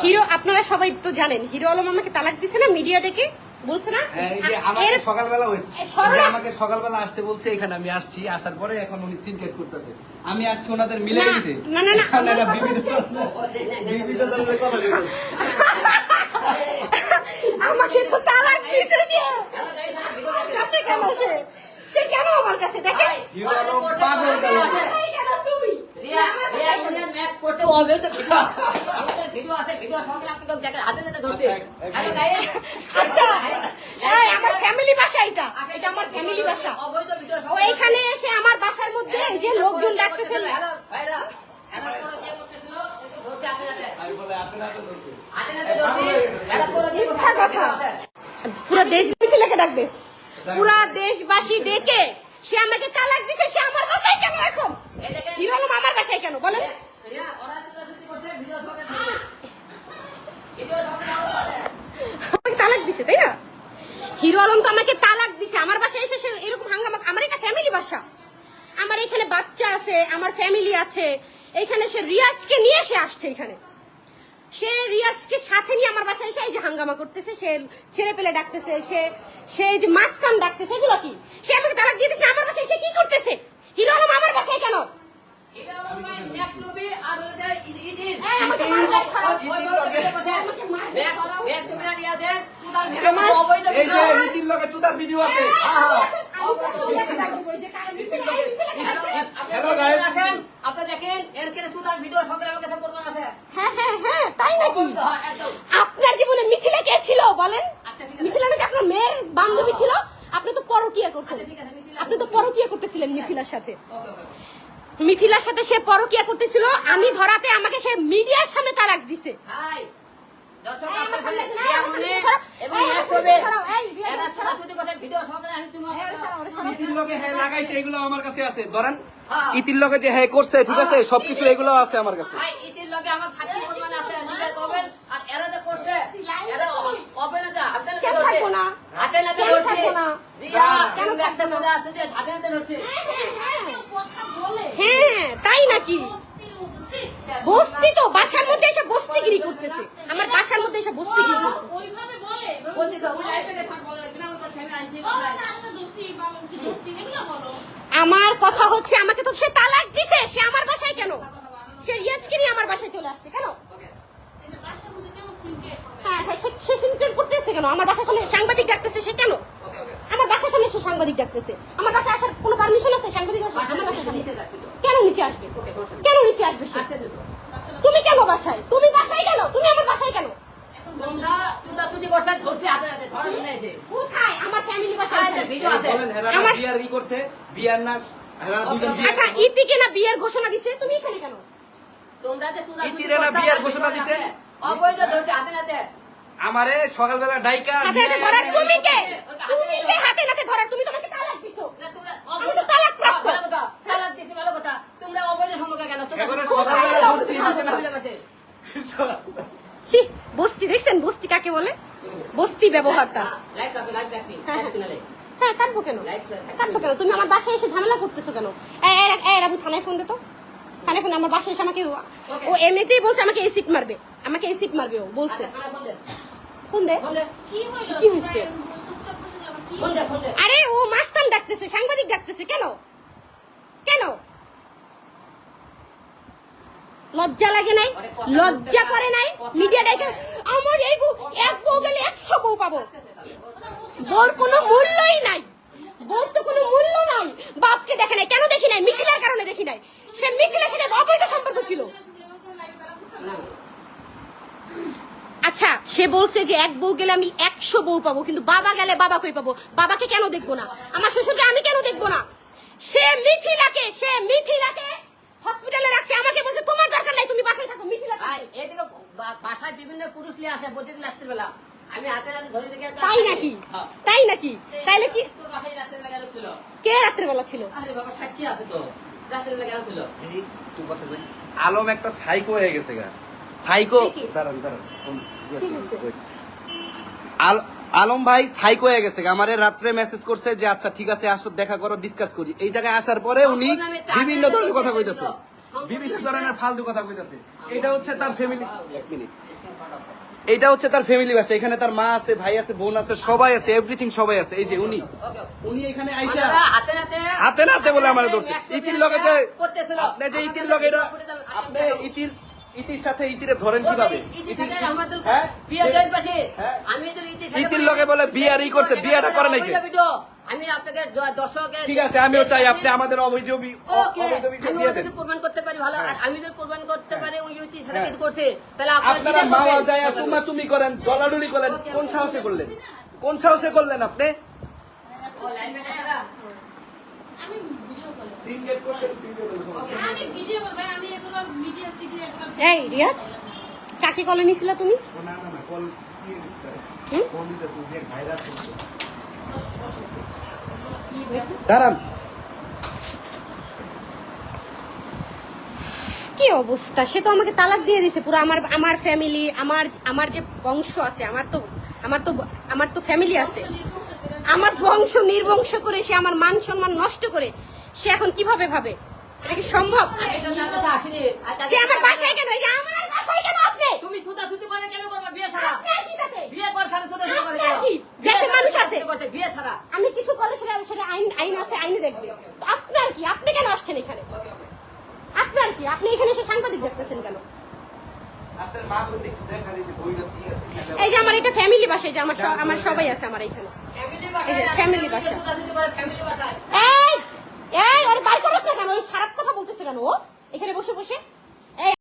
Hero আপনারা সবাই তো জানেন হিরো আলম আমাকে তালাক দিছে না মিডিয়া ডেকে বলছে না হ্যাঁ, যে আমাকে সকালবেলা আমাকে সকালবেলা আসতে বলছে এখানে আমি আসছি আসার পরে এখন উনি সিনকেট করতেছে আমি আসছি ওনাদের মিলে না, দিতে না, না, ধরনের- কথা আমাকে তো তালাক দিছে সে কাছে কেন সে সে কেন আমার কাছে দেখে হিরো আলম পাগল কালো। কেন তুমি আচ্ছা এই আমার ফ্যামিলি বাসা এটা। এটা আমার ফ্যামিলি বাসা। ও এইখানে এসে আমার বাসার মধ্যে এই যে লোকজন ডাকতেছে আমি বলে, "আপনি না। তো ধরতে।" মিথ্যা কথা। পুরো দেশ মিথিলাকে ডাক দে। পুরা দেশবাসী ডেকে সে আমাকে তালাক দিছে সে আমার বাসায় কেন এখন? হিরো আলম আমার বাসায় কেন? বলেন। আমাকে হিরো আলম ফ্যামিলি আছে এখানে সে রিয়াজকে নিয়ে সে আসছে এখানে। সে রিয়াজকে সাথে নিয়ে আমার বাসায় এসে এই যে হাঙ্গামা করতেছে, সে ছেলে পেলে ডাকতেছে, সে সে যে মাসকাম ডাকতেছে, এগুলো কি? সে আমাকে তালাক দিয়ে আমার বাসায় সে কি করতেছে? হিরো আলম আমার বাসায় কেন? দেখেন এর কেন ভিডিও সকালে আমার কাছে প্রমাণ আছে। হ্যাঁ হ্যাঁ হ্যাঁ তাই নাকি? হ্যাঁ, আপনার জীবনে মিথিলা কে ছিল বলেন? আচ্ছা, মিথিলা নাকি আপনার মেয়ের বান্ধবী ছিল? আপনি তো পরকিয়া করছেন আচ্ছা, ঠিক আছে, মিথিলা- আপনি তো পরকিয়া করতেছিলেন মিথিলার সাথে। মিথিলার সাথে সে পরকিয়া করতেছিল আমি ধরাতে আমাকে সে মিডিয়ার সামনে তালাক দিছে। ইতির লগে হ্যাঁ এগুলো আমার কাছে আছে। ধরেন হ্যাঁ। ইতির লগে যে হ্যাঁ করছে ঠিক আছে সবকিছু এগুলো আছে আমার কাছে হাই ইতির লগে আমার সাক্ষী প্রমাণ আছে নিজে কবেন আর এরা যে করছে এরা হবে না যে হাতে নাতে কেন ধরছে। থাকব নাতে? রিয়া কেন একটা? আছে যে নাতে হ্যাঁ তাই নাকি? বস্তি তো বাসার মধ্যে এসে বস্তিগিরি করতেছে। আমার বাসার মধ্যে এসে বস্তিগিরি করতেছে। ওইভাবে বলে বলছি তো ওই লাইফে গেছে বলে বিনা কথা আমি আমার কথা হচ্ছে আমাকে তো সে তালাক দিছে সে আমার বাসায় কেন? সে রিয়াজকে নিয়ে আমার বাসায় চলে আসছে কেন? হ্যাঁ হ্যাঁ সে- সে সিনক্রেট করতেছে কেন? আমার বাসার সামনে সাংবাদিক ডাকতেছে সে কেন? ওকে ওকে আমার বাসার সামনে সে সাংবাদিক ডাকতেছে। আমার বাসায় আসার কোনো পারমিশন আছে? সাংবাদিক আমার বাসার সামনে নিচে রাখতে তো কেন নিচে আসবে? কেন নিচে আসবে সে? তুমি কেন বাসায়? তুমি বাসায় কেন? তুমি আমার বাসায় কেন? তোমরা চুটা চুটি করছে ধরছে হাতে হাতে ধরা শুনেছে কোথায়? আমার ফ্যামিলি বাসায় আচ্ছা, আছে। ভিডিও আছে। বলেন হেরা আমার- বিয়ার ই করছে বিয়ার না আচ্ছা ইতিকে বিয়ের ঘোষণা দিছে? তুমি এখানে কেন? তোমরা যে বিয়ার ঘোষণা দিছে? অবৈধ ধরছে হাতে হাতে আমারে সকালবেলা ডাইকা হাতে হাতে ধরার তুমি কে? তুমি কে হাতে নাতে ধরার তুমি তোমাকে তালাক দিছো। না, তোমরা তো তালাক প্রাপ্ত। তালাক দিছি, ভালো কথা। তোমরা অবৈধ সম্পর্ক কেন? তোমরা- এবারে তোমরা- সকালবেলা ধরছি, হাতে না- সি বস্তি দেখছেন বস্তি কাকে বলে? বস্তি ব্যবহারটা। হ্যাঁ, লাইভ রাখো, লাইভ রাখবি, হ্যাঁ, লাইভ হ্যাঁ। হ্যাঁ কাটবো কেন? লাইভ রাখো। কাটবো কেন? তুমি আমার বাসায় এসে ঝামেলা করতেছো কেন? এই, এই, এই রাবু থানায় ফোন দে তো। ফোন দে, আমার বাসায় এসে আমাকে ও এমনিতেই বলছে আমাকে এসিড মারবে। আমাকে এসিড মারবে ও বলছে। আচ্ছা, ফোন দে, কি হয়েছে? আরে ও মাস্তান ডাকতেছে সাংবাদিক ডাকতেছে কেন? কেন? লজ্জা লাগে নাই? লজ্জা করে নাই? মিডিয়া ডাকে আমার এই বউ এক বউ গেলে একশো বউ পাবো। বউর কোনো মূল্যই নাই। বউর তো কোনো মূল্য নাই। বাপকে দেখে নাই কেন দেখি নাই? মিথিলার কারণে দেখি নাই। সে মিথিলার সাথে অবৈধ সম্পর্ক ছিল। আচ্ছা সে বলছে যে এক বউ গেলে আমি একশো বউ পাবো কিন্তু বাবা গেলে বাবা কই পাবো? বাবাকে কেন দেখব না? আমার শ্বশুরকে আমি কেন দেখব না? সে মিথিলাকে সে মিথিলাকে হসপিটালে রাখছে। আমাকে বলছে তোমার দরকার নাই তুমি বাসায় থাকো মিথিলা আর এদিকে বাসায় বিভিন্ন পুরুষ নিয়ে আসে প্রতিদিন রাত্রিবেলা। আমি হাতে হাতে ধরে দেখে তাই নাকি? হ্যাঁ। তাই নাকি? তাইলে কি তোর বাসায় কে রাত্রেবেলা ছিল? আরে বাবা সাক্ষী আছে তো। কেন ছিল? এই তুই কথা কই আলম একটা সাইকো হয়ে গেছে গা। সাইকো দাঁড়ান দাঁড়ান. আল- আলম ভাই সাইকো হয়ে গেছে গা। আমারে রাত্রে মেসেজ করছে যে আচ্ছা ঠিক আছে আসো দেখা করো ডিসকাস করি। এই জায়গায় আসার পরে উনি বিভিন্ন ধরনের কথা কইতেছে। বিভিন্ন ধরনের ফালতু কথা কইতাছে। এটা হচ্ছে তার ফ্যামিলি এক মিনিট এটা হচ্ছে তার ফ্যামিলি বাসা এখানে তার মা আছে ভাই আছে বোন আছে সবাই আছে এভরিথিং সবাই আছে। এই যে উনি উনি এখানে আইসা হাতে নাতে হাতে নাতে বলে আমার ধরছে ইতির লগে যে আপনি যে ইতির লগে এটা আপনি ইতির ইতির সাথে ইতিরে ধরেন কীভাবে? ইতির- হ্যাঁ? হ্যাঁ? আমি তো ইতির ইতির লগে বলে বিয়ারই ই করছে, বিয়াটা করে নাকি? আমি আপনাকে দ- দর্শকের ঠিক আছে আমিও চাই আপনি আমাদের অবৈধ অবৈধ ভিডিও দিয়ে দেন। প্রমাণ করতে পারি ভালো। আর হ্যাঁ। আমি যদি প্রমাণ করতে পারি ওই ইউটি সাথে হ্যাঁ। কিছু করছে তাহলে আপনারা মাওয়া যায় তুমা তুমি করেন ডলাডুলি করেন কোন সাহসে করলেন? কোন সাহসে করলেন আপনি? ও, লাইন ম্যান এরা? আমি ভিডিও কল সিঙ্গেল করছেন সিঙ্গেল ওকে। আমি ভিডিও করব আমি এগুলো মিডিয়া সিডি এই রিয়াজ? কাকে কলে নিছিলা তুমি? না না না কল হুম? যে ভাইরাস দাঁড়ান। কি অবস্থা? সে তো আমাকে তালাক দিয়ে দিছে পুরো আমার আমার ফ্যামিলি আমার আমার যে বংশ আছে আমার তো আমার তো আমার তো ফ্যামিলি আছে। আমার বংশ নির্বংশ করে সে আমার মান সম্মান নষ্ট করে সে এখন কীভাবে ভাবে? এটা কি সম্ভব? সে আমার বাসায় কেন? আমার বাসায় কেন আপনি? তুমি ছুটাছুটি করে কেন করবা বিয়ে ছাড়া? বিয়ে কর ছাড়া ছুটাছুটি করে আপনার কেন? কি? বিয়ে দেশের ছাড়া মানুষ আছে। ছুটাছুটি করতে, বিয়ে ছাড়া। আমি কিছু করলে সেটা সেটা আইন আইন আছে আইনে দেখবে। তো আপনার কি? আপনি কেন আসছেন এখানে? আপনার কি? আপনি এখানে এসে সাংবাদিক দেখতেছেন কেন? এই যে বইটা কি আছে এই যে আমার এটা ফ্যামিলি বাসা এই যে আমার আমার সবাই আছে আমার এখানে। ফ্যামিলি এই যে family বাসা। এই এই ওর বাইর করছ না কেন? ওই খারাপ কথা বলতেছে কেন ও? এখানে বসে বসে।